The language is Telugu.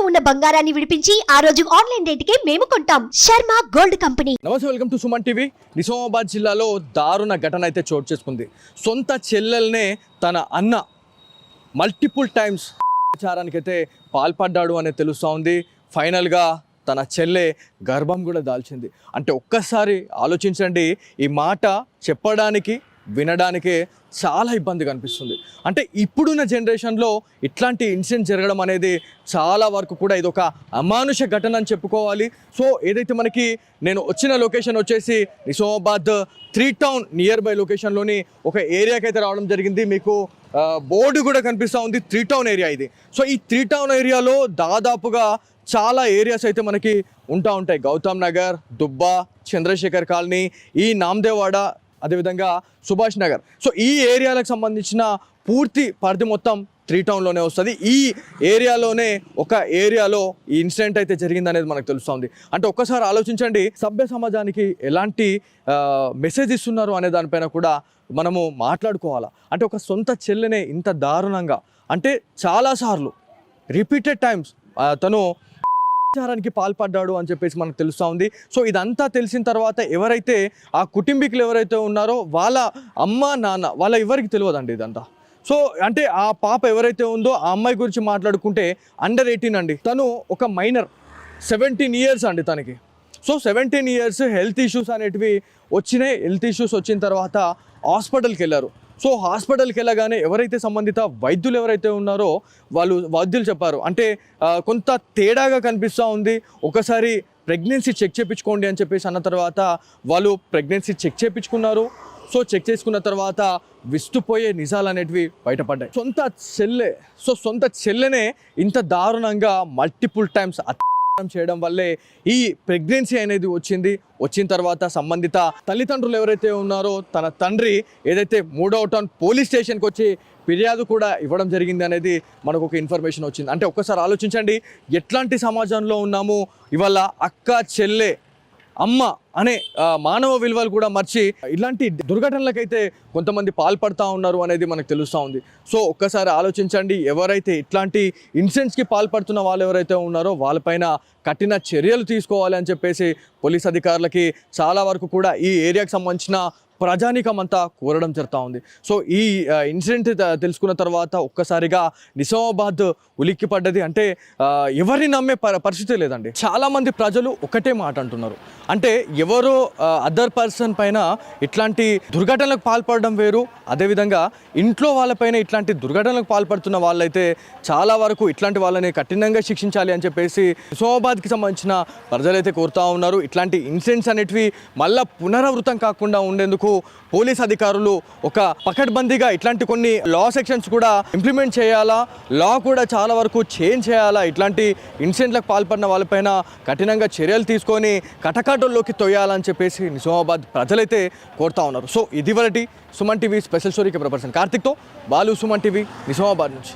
ఇంట్లో ఉన్న బంగారాన్ని విడిపించి ఆ రోజు ఆన్లైన్ రేటుకే మేము కొంటాం. Sharma gold company. నమస్తే welcome to Suman TV. Nizamabad జిల్లాలో దారుణ ఘటన అయితే చోటు చేసుకుంది. సొంత చెల్లెల్నే తన అన్న మల్టిపుల్ టైమ్స్ ప్రచారానికైతే పాల్పడ్డాడు అనేది తెలుస్తూ ఉంది. ఫైనల్గా తన చెల్లె గర్భం కూడా దాల్చింది. అంటే ఒక్కసారి ఆలోచించండి ఈ మాట చెప్పడానికి వినడానికే చాలా ఇబ్బంది కనిపిస్తుంది. అంటే ఇప్పుడున్న జనరేషన్లో ఇట్లాంటి ఇన్సిడెంట్ జరగడం అనేది చాలా వరకు కూడా ఇది ఒక అమానుష ఘటన అని చెప్పుకోవాలి. సో ఏదైతే మనకి నేను వచ్చిన లొకేషన్ వచ్చేసి Nizamabad three town near by లొకేషన్లోని ఒక ఏరియాకి అయితే రావడం జరిగింది. మీకు బోర్డు కూడా కనిపిస్తూ ఉంది. త్రీ టౌన్ ఏరియా ఇది. సో ఈ త్రీ టౌన్ ఏరియాలో దాదాపుగా చాలా ఏరియాస్ అయితే మనకి ఉంటా ఉంటాయి. గౌతమ్ నగర్ దుబ్బా చంద్రశేఖర్ కాలనీ ఈ నామ్దేవాడ అదేవిధంగా సుభాష్ నగర్. సో ఈ ఏరియాలకు సంబంధించిన పూర్తి పరిధి మొత్తం త్రీ టౌన్లోనే వస్తుంది. ఈ ఏరియాలోనే ఒక ఏరియాలో ఈ ఇన్సిడెంట్ అయితే జరిగిందనేది మనకు తెలుస్తుంది. అంటే ఒక్కసారి ఆలోచించండి సభ్య సమాజానికి ఎలాంటి మెసేజ్ ఇస్తున్నారు అనే దానిపైన కూడా మనము మాట్లాడుకోవాలా? అంటే ఒక సొంత చెల్లెనే ఇంత దారుణంగా అంటే చాలాసార్లు రిపీటెడ్ టైమ్స్ తను అత్యాచారానికి పాల్పడ్డాడు అని చెప్పేసి మనకు తెలుస్తూ ఉంది. సో ఇదంతా తెలిసిన తర్వాత ఎవరైతే ఆ కుటుంబీకులు ఎవరైతే ఉన్నారో వాళ్ళ అమ్మ నాన్న వాళ్ళ ఎవరికి తెలియదండి ఇదంతా. సో అంటే ఆ పాప ఎవరైతే ఉందో ఆ అమ్మాయి గురించి మాట్లాడుకుంటే అండర్ ఎయిటీన్ అండి. తను ఒక మైనర్ సెవెంటీన్ ఇయర్స్ అండి తనకి. So seventeen years health issues అనేటివి వచ్చినాయి. హెల్త్ ఇష్యూస్ వచ్చిన తర్వాత హాస్పిటల్కి వెళ్ళారు. సో హాస్పిటల్కి వెళ్ళగానే ఎవరైతే సంబంధిత వైద్యులు ఎవరైతే ఉన్నారో వాళ్ళు వైద్యులు చెప్పారు. అంటే కొంత తేడాగా కనిపిస్తూ ఉంది. ఒకసారి ప్రెగ్నెన్సీ చెక్ చేయించుకోండి అని చెప్పేసి అన్న తర్వాత వాళ్ళు ప్రెగ్నెన్సీ చెక్ చేయించుకున్నారు సో చెక్ చేసుకున్న తర్వాత విస్తుపోయే నిజాలు అనేటివి బయటపడ్డాయి. సొంత చెల్లె సో సొంత చెల్లెనే ఇంత దారుణంగా మల్టిపుల్ టైమ్స్ చేయడం వల్లే ఈ ప్రెగ్నెన్సీ అనేది వచ్చింది. వచ్చిన తర్వాత సంబంధిత తల్లిదండ్రులు ఎవరైతే ఉన్నారో తన తండ్రి ఏదైతే మూడవ టౌన్ పోలీస్ స్టేషన్కి వచ్చి ఫిర్యాదు కూడా ఇవ్వడం జరిగింది అనేది మనకు ఒక ఇన్ఫర్మేషన్ వచ్చింది. అంటే ఒక్కసారి ఆలోచించండి. ఎట్లాంటి సమాజంలో ఉన్నాము? ఇవాళ అక్క చెల్లె అమ్మ అనే మానవ విలువలు కూడా మర్చి ఇలాంటి దుర్ఘటనలకైతే కొంతమంది పాల్పడతా ఉన్నారు అనేది మనకు తెలుస్తూ ఉంది. సో ఒక్కసారి ఆలోచించండి ఎవరైతే ఇట్లాంటి ఇన్సిడెంట్స్కి పాల్పడుతున్న వాళ్ళు ఎవరైతే ఉన్నారో వాళ్ళపైన కఠిన చర్యలు తీసుకోవాలి అని చెప్పేసి పోలీస్ అధికారులకి చాలా వరకు కూడా ఈ ఏరియాకి సంబంధించిన ప్రజానీకం అంతా కోరడం జరుగుతూ ఉంది. సో ఈ ఇన్సిడెంట్ తెలుసుకున్న తర్వాత ఒక్కసారిగా నిజామాబాద్ ఉలిక్కి పడ్డది. అంటే ఎవరిని నమ్మే ప- పరిస్థితి లేదండి. చాలామంది ప్రజలు ఒకటే మాట అంటున్నారు. అంటే ఎవరో అదర్ పర్సన్ పైన ఇట్లాంటి దుర్ఘటనలకు పాల్పడడం వేరు. అదేవిధంగా ఇంట్లో వాళ్ళపైన ఇట్లాంటి దుర్ఘటనలకు పాల్పడుతున్న వాళ్ళైతే చాలా వరకు ఇట్లాంటి వాళ్ళని కఠినంగా శిక్షించాలి అని చెప్పేసి నిజామాబాద్కి సంబంధించిన ప్రజలైతే కోరుతూ ఉన్నారు. ఇట్లాంటి ఇన్సిడెంట్స్ అనేటివి మళ్ళా పునరావృతం కాకుండా ఉండేందుకు పోలీస్ అధికారులు ఒక పకడ్బందీగా ఇట్లాంటి కొన్ని లా సెక్షన్స్ కూడా ఇంప్లిమెంట్ చేయాలా? లా కూడా చాలా వరకు చేంజ్ చేయాలా? ఇట్లాంటి ఇన్సిడెంట్లకు పాల్పడిన వాళ్ళపైన కఠినంగా చర్యలు తీసుకొని కటకాటల్లోకి తొయ్యాలని చెప్పేసి నిజామాబాద్ ప్రజలైతే కోరుతా ఉన్నారు. సో ఇది వరటి Suman TV special story camera person కార్తిక్తో Balu Suman TV Nizamabad నుంచి.